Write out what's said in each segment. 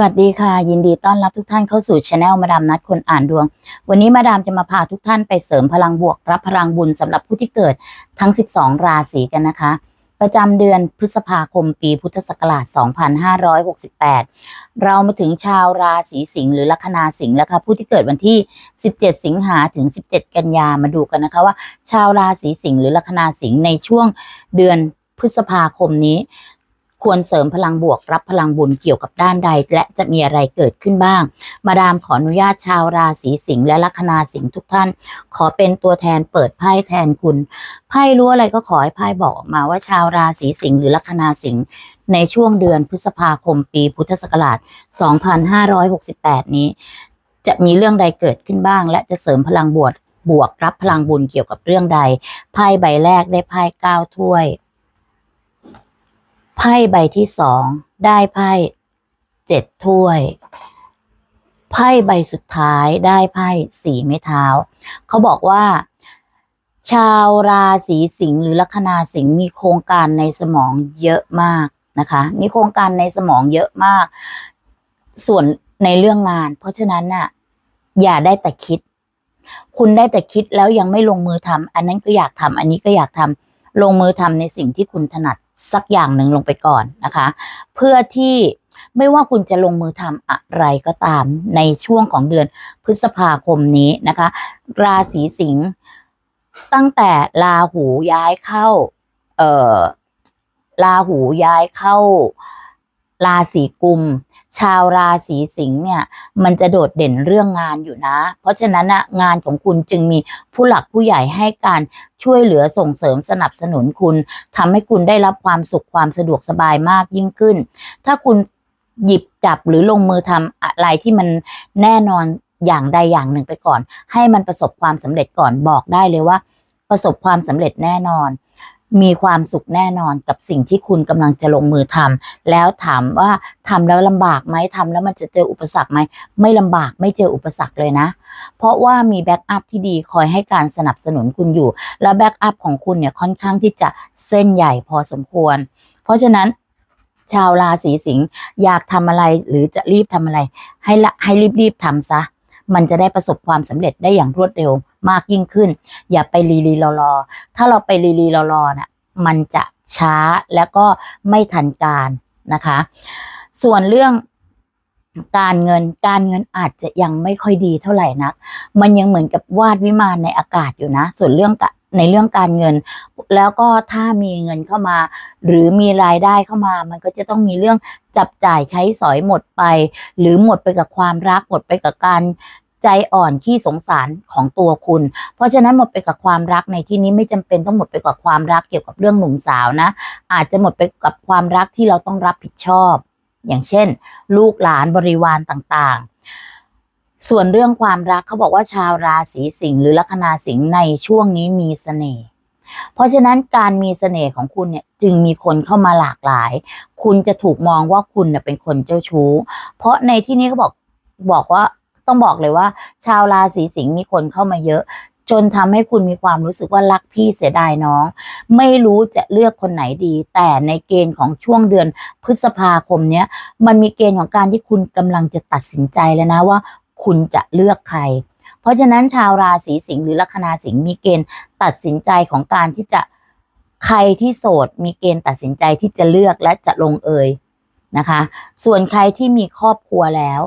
สวัสดีค่ะ ยินดีต้อนรับทุกท่านเข้าสู่ช anel มาดามนัดคนอ่านดวง วันนี้มาดามจะมาพาทุกท่านไปเสริมพลังบวก รับพลังบุญสำหรับผู้ที่เกิดทั้ง 12 ราศีกันนะคะ ประจำเดือนพฤษภาคมปีพุทธศักราช 2568 เรามาถึงชาวราศีสิงห์หรือลัคนาสิงห์แล้วค่ะผู้ที่เกิดวันที่ 17 สิงหาถึง 17 กันยามาดูกันนะคะว่า ชาวราศีสิงห์หรือลัคนาสิงห์ในช่วงเดือนพฤษภาคมนี้ ควรเสริมพลังบวกรับพลังบุญเกี่ยวกับด้านใด และจะมีอะไรเกิดขึ้นบ้าง มาดามขออนุญาตชาวราศีสิงห์และลัคนาสิงห์ทุกท่าน ขอเป็นตัวแทนเปิดไพ่แทนคุณไพ่รู้อะไรก็ขอให้ไพ่บอกออกมาว่าชาวราศีสิงห์หรือลัคนาสิงห์ในช่วงเดือนพฤษภาคมปีพุทธศักราช 2568 นี้ จะมีเรื่องใดเกิดขึ้นบ้าง และจะเสริมพลังบวกบวกรับพลังบุญเกี่ยวกับเรื่องใดไพ่ใบแรกได้ไพ่เก้าถ้วย ไพ่ใบที่สองได้ไพ่เจ็ดถ้วย ไพ่ใบสุดท้ายได้ไพ่สี่ไม้เท้า เขาบอกว่า ชาวราศีสิงห์หรือลัคนาสิงห์มีโครงการในสมองเยอะมากนะคะ มีโครงการในสมองเยอะมาก ส่วนในเรื่องงาน เพราะฉะนั้นน่ะ อย่าได้แต่คิด คุณได้แต่คิดแล้วยังไม่ลงมือทำอันนั้นก็อยากทำอันนี้ก็อยากทำลงมือทำในสิ่งที่คุณถนัด สักอย่างหนึ่งลงไปก่อนนะคะ เพื่อที่ไม่ว่าคุณจะลงมือทำอะไรก็ตามในช่วงของเดือนพฤษภาคมนี้นะคะ ราศีสิงห์ตั้งแต่ลาหูย้ายเข้า เอ่อลาหูย้ายเข้า ราศีกุม ชาวราศีสิงห์เนี่ย มันจะโดดเด่นเรื่องงานอยู่นะ เพราะฉะนั้นนะงานของคุณจึงมีผู้หลักผู้ใหญ่ให้การช่วยเหลือส่งเสริมสนับสนุนคุณทำให้คุณได้รับความสุขความสะดวกสบายมากยิ่งขึ้น ถ้าคุณหยิบจับหรือลงมือทำอะไรที่มันแน่นอนอย่างใดอย่างหนึ่งไปก่อน ให้มันประสบความสำเร็จก่อนบอกได้เลยว่า ประสบความสำเร็จแน่นอน มีความสุขแน่นอนกับสิ่งที่คุณกำลังจะลงมือทำแล้วถามว่าทำแล้วลำบากไหมทำแล้วมันจะเจออุปสรรคไหมไม่ลำบากไม่เจออุปสรรคเลยนะ เพราะว่ามีแบ็กอัพที่ดีคอยให้การสนับสนุนคุณอยู่ แล้วแบ็กอัพของคุณเนี่ยค่อนข้างที่จะเส้นใหญ่พอสมควร เพราะฉะนั้นชาวราศีสิงห์อยากทำอะไรหรือจะรีบทำอะไร ให้ละให้รีบๆทำซะ มันจะได้ประสบความสำเร็จได้อย่างรวดเร็วมากยิ่งขึ้น อย่าไปรีรีรอรอถ้าเราไปรีรีรอรอๆน่ะมันจะช้าแล้วก็ไม่ทันการนะคะ ส่วนเรื่องการเงินการเงินอาจจะยังไม่ค่อยดีเท่าไหร่นัก มันยังเหมือนกับวาดวิมานในอากาศอยู่นะ ส่วนเรื่องก ในเรื่องการเงิน แล้วก็ถ้ามีเงินเข้ามา หรือมีรายได้เข้ามา มันก็จะต้องมีเรื่องจับจ่ายใช้สอยหมดไป หรือหมดไปกับความรักหมดไปกับการใจอ่อนขี้สงสารของตัวคุณ เพราะฉะนั้นหมดไปกับความรักในที่นี้ไม่จำเป็นต้องหมดไปกับความรักเกี่ยวกับเรื่องหนุ่มสาวนะ อาจจะหมดไปกับความรักที่เราต้องรับผิดชอบ อย่างเช่น ลูกหลานบริวารต่างๆ ส่วนเรื่องความรักเขาบอกว่าชาวราศีสิงห์หรือลัคนาสิงห์ในช่วงนี้มีเสน่ห์เพราะฉะนั้นการมีเสน่ห์ของคุณเนี่ยจึงมีคนเข้ามาหลากหลาย คุณจะถูกมองว่าคุณเนี่ยเป็นคนเจ้าชู้ เพราะในที่นี้เขาบอกบอกว่าต้องบอกเลยว่า ชาวราศีสิงห์มีคนเข้ามาเยอะ จนทำให้คุณมีความรู้สึกว่ารักพี่เสียดายน้อง ไม่รู้จะเลือกคนไหนดี แต่ในเกณฑ์ของช่วงเดือนพฤษภาคมเนี้ยมันมีเกณฑ์ของการที่คุณกำลังจะตัดสินใจแล้วนะว่า คุณจะเลือกใคร เพราะฉะนั้นชาวราศีสิงห์หรือลัคนาสิงห์มีเกณฑ์ตัดสินใจของการที่จะใครที่โสดมีเกณฑ์ตัดสินใจที่จะเลือกและจะลงเอยนะคะ ส่วนใครที่มีครอบครัวแล้ว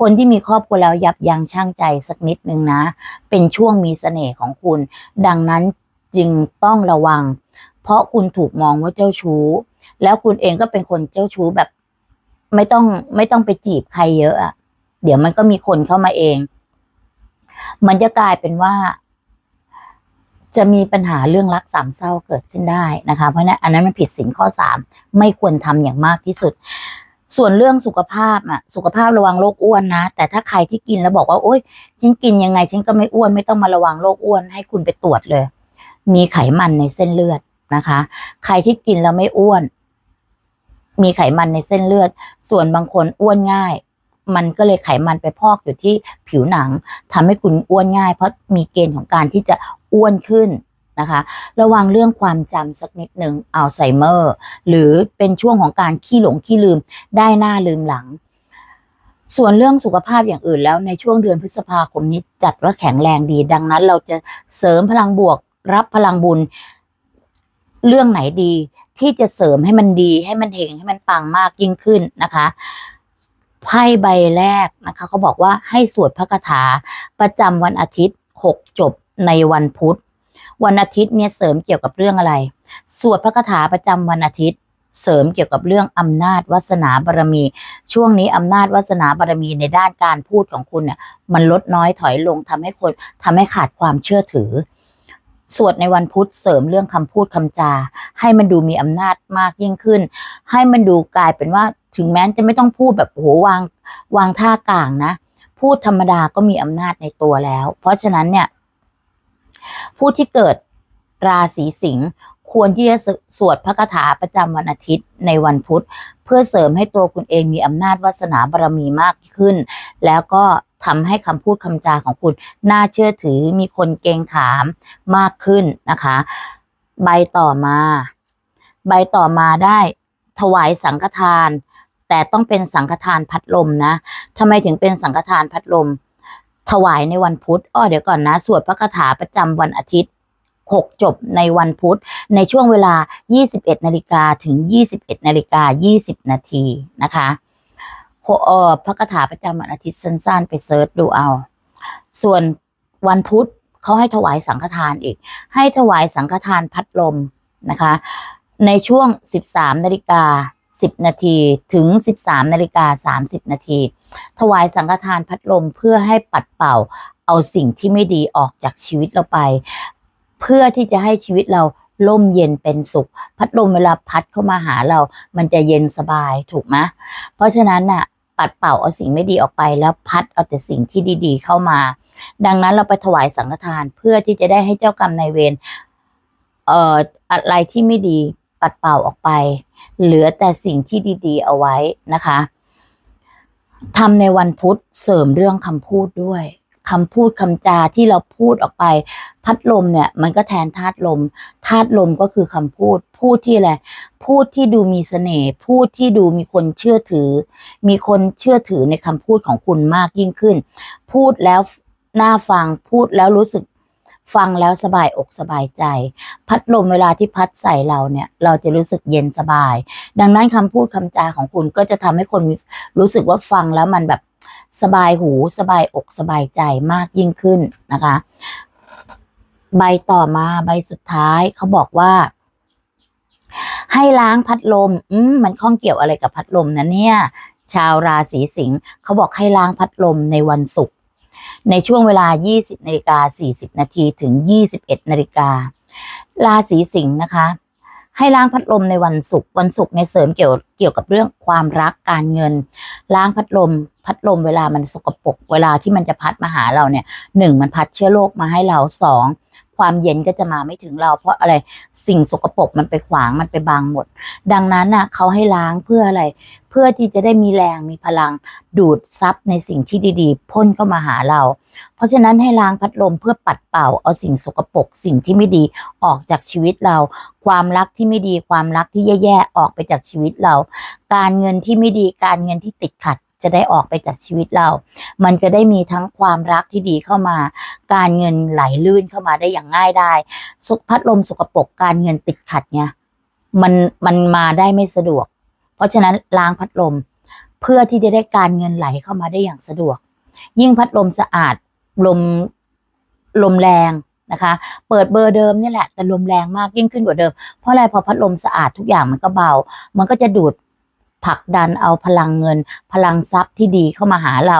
คนที่มีครอบครัวแล้วยับยั้งชั่งใจสักนิดนึงนะ เป็นช่วงมีเสน่ห์ของคุณ ดังนั้นจึงต้องระวัง เพราะคุณถูกมองว่าเจ้าชู้ แล้วคุณเองก็เป็นคนเจ้าชู้แบบ ไม่ต้องไม่ต้องไปจีบใครเยอะอะ เดี๋ยวมันก็มีคนเข้ามาเอง มันจะกลายเป็นว่า จะมีปัญหาเรื่องรักสามเศร้าเกิดขึ้นได้นะคะ เพราะนั้นอันนั้นมันผิดสินข้อสามไม่ควรทำอย่างมากที่สุด ส่วนเรื่องสุขภาพอะ สุขภาพระวังโรคอ้วนนะ แต่ถ้าใครที่กินแล้วบอกว่า โอ๊ยฉันกินยังไงฉันก็ไม่อ้วนไม่ต้องมาระวังโรคอ้วน ให้คุณไปตรวจเลย มีไขมันในเส้นเลือดนะคะ ใครที่กินแล้วไม่อ้วน มีไขมันในเส้นเลือด ส่วนบางคนอ้วนง่าย มันก็เลยไขมันไปพอกอยู่ที่ผิวหนังทำให้คุณอ้วนง่าย เพราะมีเกณฑ์ของการที่จะอ้วนขึ้นนะคะ ระวังเรื่องความจำสักนิดหนึ่งอัลไซเมอร์ หรือเป็นช่วงของการขี้หลงขี้ลืมได้หน้าลืมหลัง ส่วนเรื่องสุขภาพอย่างอื่นแล้วในช่วงเดือนพฤษภาคมนี้จัดว่าแข็งแรงดี ดังนั้นเราจะเสริมพลังบวกรับพลังบุญ เรื่องไหนดีที่จะเสริมให้มันดีให้มันเฮงให้มันปังมากยิ่งขึ้นนะคะ ไพ่ใบแรกนะคะเขาบอกว่าให้สวดพระคาถาประจำวันอาทิตย์หกจบในวันพุธ วันอาทิตย์เนี่ยเสริมเกี่ยวกับเรื่องอะไร สวดพระคาถาประจำวันอาทิตย์ เสริมเกี่ยวกับเรื่องอำนาจวาสนาบารมี ช่วงนี้อำนาจวาสนาบารมีในด้านการพูดของคุณเนี่ยมันลดน้อยถอยลงทำให้คนทำให้ขาดความเชื่อถือสวดในวันพุธเสริมเรื่องคำพูดคำจา ให้มันดูมีอำนาจมากยิ่งขึ้น ให้มันดูกลายเป็นว่า ถึงแม้จะไม่ต้องพูดแบบโอ้โหวางวางท่ากลางนะ พูดธรรมดาก็มีอำนาจในตัวแล้ว เพราะฉะนั้นเนี่ย ผู้ที่เกิดราศีสิงห์ควรที่จะสวดพระคาถาประจำวันอาทิตย์ในวันพุธ เพื่อเสริมให้ตัวคุณเองมีอำนาจวาสนาบารมีมากขึ้น แล้วก็ทำให้คำพูดคำจาของคุณน่าเชื่อถือมีคนเกรงขามมากขึ้นนะคะ ใบต่อมา ใบต่อมาได้ถวายสังฆทาน แต่ต้องเป็นสังฆทานพัดลมนะทำไมถึงเป็นสังฆทานพัดลม ถวายในวันพุธอ้อเดี๋ยวก่อนนะ สวดพระคาถาประจำวันอาทิตย์ 6 จบในวันพุธ ในช่วงเวลา 21นาฬิกาถึง 21นาฬิกา20 นาทีนะคะโหเออพระคาถาประจำวันอาทิตย์สั้น ๆ ไปเซิร์ชดูเอา ส่วนวันพุธเขาให้ถวายสังฆทานอีก ให้ถวายสังฆทานพัดลมนะคะ ในช่วง 13นาฬิกา 10 นาทีถึง 13นาฬิกา30 นาที ถวายสังฆทานพัดลมเพื่อให้ปัดเป่าเอาสิ่งที่ไม่ดีออกจากชีวิตเราไป เพื่อที่จะให้ชีวิตเราล่มเย็นเป็นสุข พัดลมเวลาพัดเข้ามาหาเรา มันจะเย็นสบายถูกไหมเพราะฉะนั้นน่ะปัดเป่าเอาสิ่งไม่ดีออกไปแล้วพัดเอาแต่สิ่งที่ดีๆเข้ามา ดังนั้นเราไปถวายสังฆทานเพื่อที่จะได้ให้เจ้ากรรมนายเวรเอ่ออะไรที่ไม่ดีปัดเป่าออกไป เหลือแต่สิ่งที่ดีๆ เอาไว้นะคะทำในวันพุธเสริมเรื่องคำพูดด้วยคำพูดคำจาที่เราพูดออกไป พัดลมเนี่ย มันก็แทนธาตุลมธาตุลมก็คือคำพูด พูดที่อะไรพูดที่ดูมีเสน่ห์พูดที่ดูมีคนเชื่อถือ มีคนเชื่อถือในคำพูดของคุณมากยิ่งขึ้น พูดแล้วน่าฟังพูดแล้วรู้สึก ฟังแล้วสบายอกสบายใจ พัดลมเวลาที่พัดใส่เราเนี่ย เราจะรู้สึกเย็นสบาย ดังนั้นคำพูดคำจาของคุณก็จะทำให้คนรู้สึกว่าฟังแล้วมันแบบสบายหูสบายอกสบายใจมากยิ่งขึ้นนะคะ ใบต่อมาใบสุดท้ายเขาบอกว่า ให้ล้างพัดลม อืมมันข้องเกี่ยวอะไรกับพัดลมนะเนี่ย ชาวราศีสิงห์เขาบอกให้ล้างพัดลมในวันศุกร์ ในช่วงเวลา 20นาฬิกา40 นาทีถึง 21นาฬิการาศีสิงห์นะคะ ให้ล้างพัดลมในวันศุกร์วันศุกร์ในเสริมเกี่ยวเกี่ยวกับเรื่องความรักการเงิน ล้างพัดลม พัดลมเวลามันสกปรกเวลาที่มันจะพัดมาหาเราเนี่ยหนึ่งมันพัดเชื้อโรคมาให้เราสอง ความเย็นก็จะมาไม่ถึงเรา เพราะอะไรสิ่งสกปรกมันไปขวางมันไปบังหมด ดังนั้นน่ะเขาให้ล้างเพื่ออะไร เพื่อที่จะได้มีแรงมีพลังดูดซับในสิ่งที่ดีๆ พ่นเข้ามาหาเรา เพราะฉะนั้นให้ล้างพัดลมเพื่อปัดเป่าเอาสิ่งสกปรกสิ่งที่ไม่ดีออกจากชีวิตเรา ความรักที่ไม่ดีความรักที่แย่ๆออกไปจากชีวิตเรา การเงินที่ไม่ดีการเงินที่ติดขัด จะได้ออกไปจากชีวิตเรา มันจะได้มีทั้งความรักที่ดีเข้ามา การเงินไหลลื่นเข้ามาได้อย่างง่ายได้สุพัดลมสกปรกการเงินติดขัดเนี่ยมันมันมาได้ไม่สะดวก เพราะฉะนั้นล้างพัดลม เพื่อที่จะได้การเงินไหลเข้ามาได้อย่างสะดวก ยิ่งพัดลมสะอาดลมลมแรงนะคะ เปิดเบอร์เดิมนี่แหละแต่ลมแรงมากยิ่งขึ้นกว่าเดิม เพราะอะไรพอพัดลมสะอาดทุกอย่างมันก็เบา มันก็จะดูด ผลักดันเอาพลังเงิน พลังทรัพย์ที่ดีเข้ามาหาเรา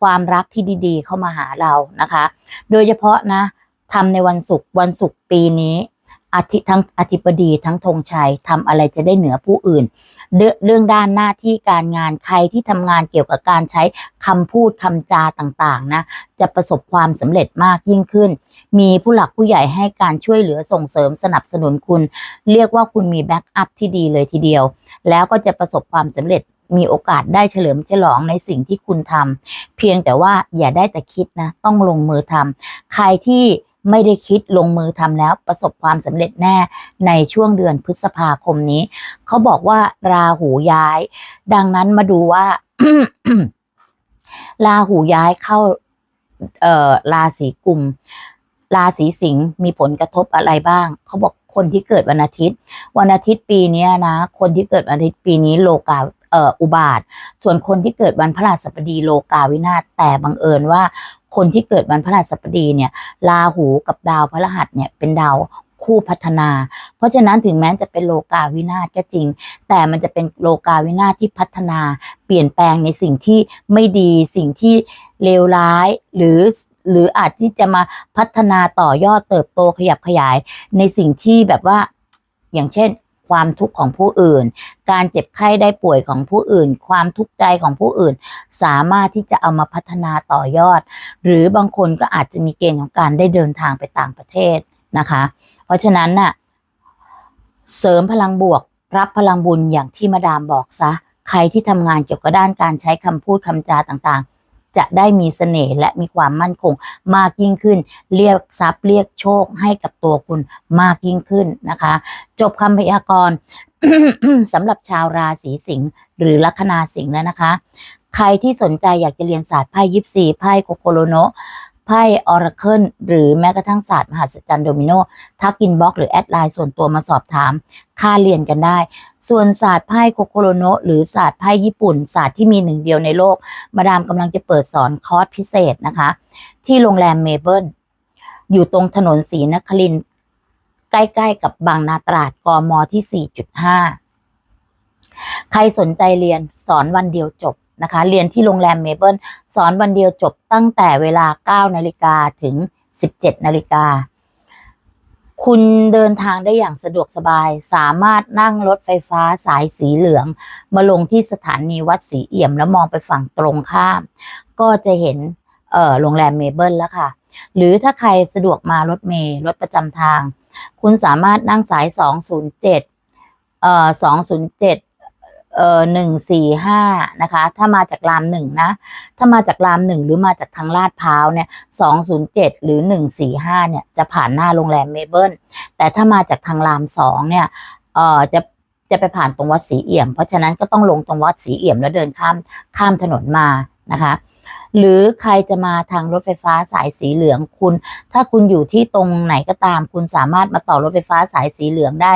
ความรักที่ดีๆ เข้ามาหาเรานะคะ โดยเฉพาะนะทำในวันศุกร์วันศุกร์ปีนี้อาทิทั้งอธิบดีทั้งธงชัยทำอะไรจะได้เหนือผู้อื่น เรื่องด้านหน้าที่การงานใครที่ทำงานเกี่ยวกับการใช้คำพูดคำจาต่างๆนะจะประสบความสำเร็จมากยิ่งขึ้น มีผู้หลักผู้ใหญ่ให้การช่วยเหลือส่งเสริมสนับสนุนคุณ เรียกว่าคุณมีแบ็กอัพที่ดีเลยทีเดียว แล้วก็จะประสบความสำเร็จมีโอกาสได้เฉลิมฉลองในสิ่งที่คุณทำเพียงแต่ว่าอย่าได้แต่คิดนะ ต้องลงมือทำใครที่ ไม่ได้คิดลงมือทำแล้วประสบความสำเร็จแน่ในช่วงเดือนพฤษภาคมนี้ เขาบอกว่าราหูย้าย ดังนั้นมาดูว่าราหูย้ายเข้าเอ่อราศีกุมราศีสิงห์มีผลกระทบอะไรบ้าง เขาบอกคนที่เกิดวันอาทิตย์ วันอาทิตย์ปีนี้นะ คนที่เกิดวันอาทิตย์ปีนี้โลกา อ่ออุบาท ส่วนคนที่เกิดวันพฤหัสบดีโลกาวินาศแต่บังเอิญว่า คนที่เกิดวันพฤหัสบดีเนี่ยราหูกับดาวพฤหัสเนี่ยเป็นดาวคู่พัฒนา เพราะฉะนั้นถึงแม้จะเป็นโลกาวินาศก็จริง แต่มันจะเป็นโลกาวินาศที่พัฒนา เปลี่ยนแปลงในสิ่งที่ไม่ดี สิ่งที่เลวร้ายหรือหรืออาจที่จะมาพัฒนาต่อยอดเติบโตขยับขยายในสิ่งที่แบบว่าอย่างเช่น ความทุกข์ของผู้อื่น การเจ็บไข้ได้ป่วยของผู้อื่น ความทุกข์ใจของผู้อื่น สามารถที่จะเอามาพัฒนาต่อยอด หรือบางคนก็อาจจะมีเกณฑ์ของการได้เดินทางไปต่างประเทศนะคะ เพราะฉะนั้นน่ะเสริมพลังบวก รับพลังบุญอย่างที่มาดามบอกซะ ใครที่ทำงานเกี่ยวกับด้านการใช้คำพูดคำจาต่างๆ จะได้มีเสน่ห์และมีความมั่นคงมากยิ่งขึ้น เรียกทรัพย์เรียกโชคให้กับตัวคุณมากยิ่งขึ้นนะคะ จบคำพยากรณ์สำหรับชาวราศีสิงห์หรือลัคนาสิงห์แล้วนะคะ ใครที่สนใจอยากจะเรียนศาสตร์ไพ่ยิปซีไพ่โคโคโลโนะ ไพ่ออราเคิลหรือแม้กระทั่งศาสตร์มหัศจรรย์โดมิโนทักอินบ็อกหรือแอดไลน์ส่วนตัวมาสอบถาม ค่าเรียนกันได้ ส่วนศาสตร์ไพ่โคโคโลโนหรือศาสตร์ไพ่ญี่ปุ่น ศาสตร์ที่มีหนึ่งเดียวในโลก มาดามกำลังจะเปิดสอนคอร์สพิเศษนะคะ ที่โรงแรมเมเบิลอยู่ตรงถนนศรีนครินใกล้ ๆ กับบางนาตราดกมที่ 4.5 ใครสนใจเรียนสอนวันเดียวจบ นะคะ เรียนที่โรงแรมเมเบิลสอนวันเดียวจบตั้งแต่เวลา 9 นาฬิกาถึง 17 นาฬิกา คุณเดินทางได้อย่างสะดวกสบาย สามารถนั่งรถไฟฟ้าสายสีเหลือง มาลงที่สถานีวัดศรีเอี่ยมแล้วมองไปฝั่งตรงข้าม ก็จะเห็นโรงแรมเมเบิลแล้วค่ะ หรือถ้าใครสะดวกมารถเมล์รถประจำทาง คุณสามารถนั่งสาย 207 เอ่อ207 เอ่อ145นะคะ ถ้ามาจากรามหนึ่งนะ ถ้ามาจากรามหนึ่งหรือมาจากทางลาดพร้าวเนี่ยสองศูนย์เจ็ดหรือหนึ่งสี่ห้าเนี่ยจะผ่านหน้าโรงแรมเมเบิลแต่ถ้ามาจากทางรามสองเนี่ยเอ่อจะจะไปผ่านตรงวัดศรีเอี่ยม เพราะฉะนั้นก็ต้องลงตรงวัดศรีเอี่ยมแล้วเดินข้ามข้ามถนนมานะคะ หรือใครจะมาทางรถไฟฟ้าสายสีเหลืองคุณ ถ้าคุณอยู่ที่ตรงไหนก็ตาม คุณสามารถมาต่อรถไฟฟ้าสายสีเหลืองได้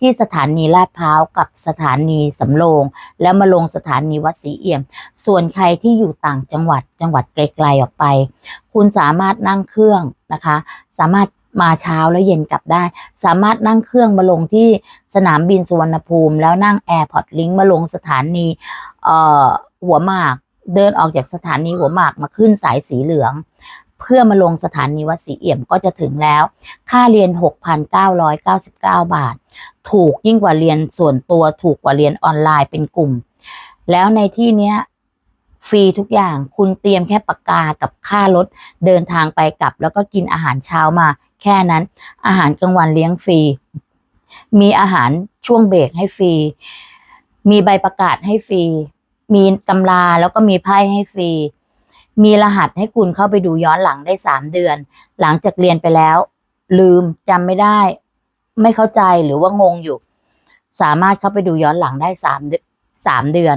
ที่สถานีลาดพร้าวกับสถานีสำโรง แล้วมาลงสถานีวัดศรีเอี่ยม ส่วนใครที่อยู่ต่างจังหวัดจังหวัดไกลๆออกไป คุณสามารถนั่งเครื่องนะคะ สามารถมาเช้าแล้วเย็นกลับได้ สามารถนั่งเครื่องมาลงที่สนามบินสุวรรณภูมิ แล้วนั่งแอร์พอร์ตลิงก์มาลงสถานีหัวหมาก เดินออกจากสถานีหัวหมากมาขึ้นสายสีเหลือง เพื่อมาลงสถานีวัดศรีเอี่ยมก็จะถึงแล้ว ค่าเรียน 6,999 บาท ถูกยิ่งกว่าเรียนส่วนตัวถูกกว่าเรียนออนไลน์เป็นกลุ่ม แล้วในที่เนี้ยฟรีทุกอย่างคุณเตรียมแค่ปากกากับค่ารถ เดินทางไปกลับ แล้วก็กินอาหารเช้ามา แค่นั้น อาหารกลางวันเลี้ยงฟรี มีอาหารช่วงเบรกให้ฟรี มีใบประกาศให้ฟรี มีตำราแล้วก็มีไพ่ให้ฟรี มีรหัสให้คุณเข้าไปดูย้อนหลังได้สามเดือน หลังจากเรียนไปแล้ว ลืมจำไม่ได้ ไม่เข้าใจหรือว่างงอยู่ สามารถเข้าไปดูย้อนหลังได้สามเดือนสามเดือน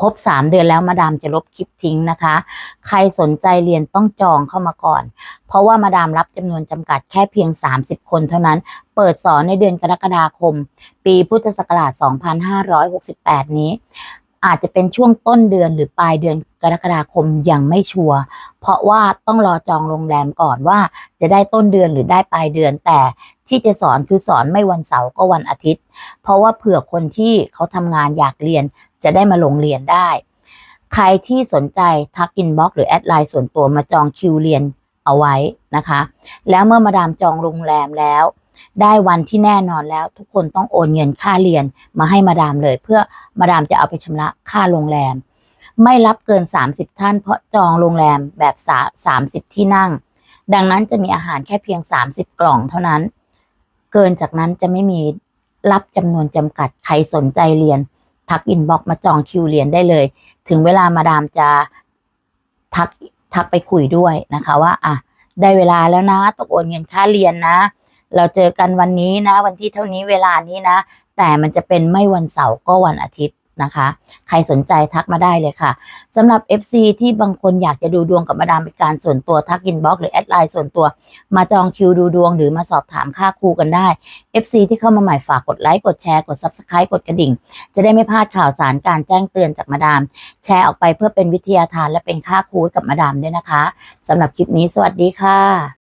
ครบสามเดือนแล้วมาดามจะลบคลิปทิ้งนะคะ ใครสนใจเรียนต้องจองเข้ามาก่อน เพราะว่ามาดามรับจำนวนจำกัดแค่เพียง 30 คนเท่านั้น เปิดสอนในเดือนกรกฎาคม ปีพุทธศักราช 2568 นี้ อาจจะเป็นช่วงต้นเดือนหรือปลายเดือนกรกฎาคมยังไม่ชัวร์เพราะว่าต้องรอจองโรงแรมก่อนว่าจะได้ต้นเดือนหรือได้ปลายเดือน แต่ที่จะสอนคือสอนไม่วันเสาร์ก็วันอาทิตย์ เพราะว่าเผื่อคนที่เขาทำงานอยากเรียนจะได้มาลงเรียนได้ ใครที่สนใจทักอินบ็อกหรือแอดไลน์ส่วนตัวมาจองคิวเรียนเอาไว้นะคะ แล้วเมื่อมาดามจองโรงแรมแล้ว ได้วันที่แน่นอนแล้ว ทุกคนต้องโอนเงินค่าเรียนมาให้มาดามเลย เพื่อมาดามจะเอาไปชำระค่าโรงแรม ไม่รับเกิน 30 ท่าน เพราะจองโรงแรมแบบสา30ที่นั่ง ดังนั้นจะมีอาหารแค่เพียง 30 กล่องเท่านั้น เกินจากนั้นจะไม่มีรับจำนวนจำกัดใครสนใจเรียน ทักอินบ็อกมาจองคิวเรียนได้เลย ถึงเวลามาดามจะทักทักไปคุยด้วยนะคะว่า อะ ได้เวลาแล้วนะต้องโอนเงินค่าเรียนนะ เราเจอกันวันนี้นะ วันที่เท่านี้เวลานี้นะ แต่มันจะเป็นไม่วันเสาร์ก็วันอาทิตย์นะคะ ใครสนใจทักมาได้เลยค่ะสำหรับ FC ที่บางคนอยากจะดูดวงกับมาดามเป็นการส่วนตัวทักอินบ็อกหรือแอดไลน์ส่วนตัว มาจองคิวดูดวงหรือมาสอบถามค่าครูกันได้ FC ที่เข้ามาใหม่ฝากกดไลค์กดแชร์กด Subscribe กดกระดิ่ง จะได้ไม่พลาดข่าวสารการแจ้งเตือนจากมาดาม แชร์ออกไปเพื่อเป็นวิทยาทานและเป็นค่าครูให้กับมาดามด้วยนะคะสำหรับคลิปนี้สวัสดีค่ะ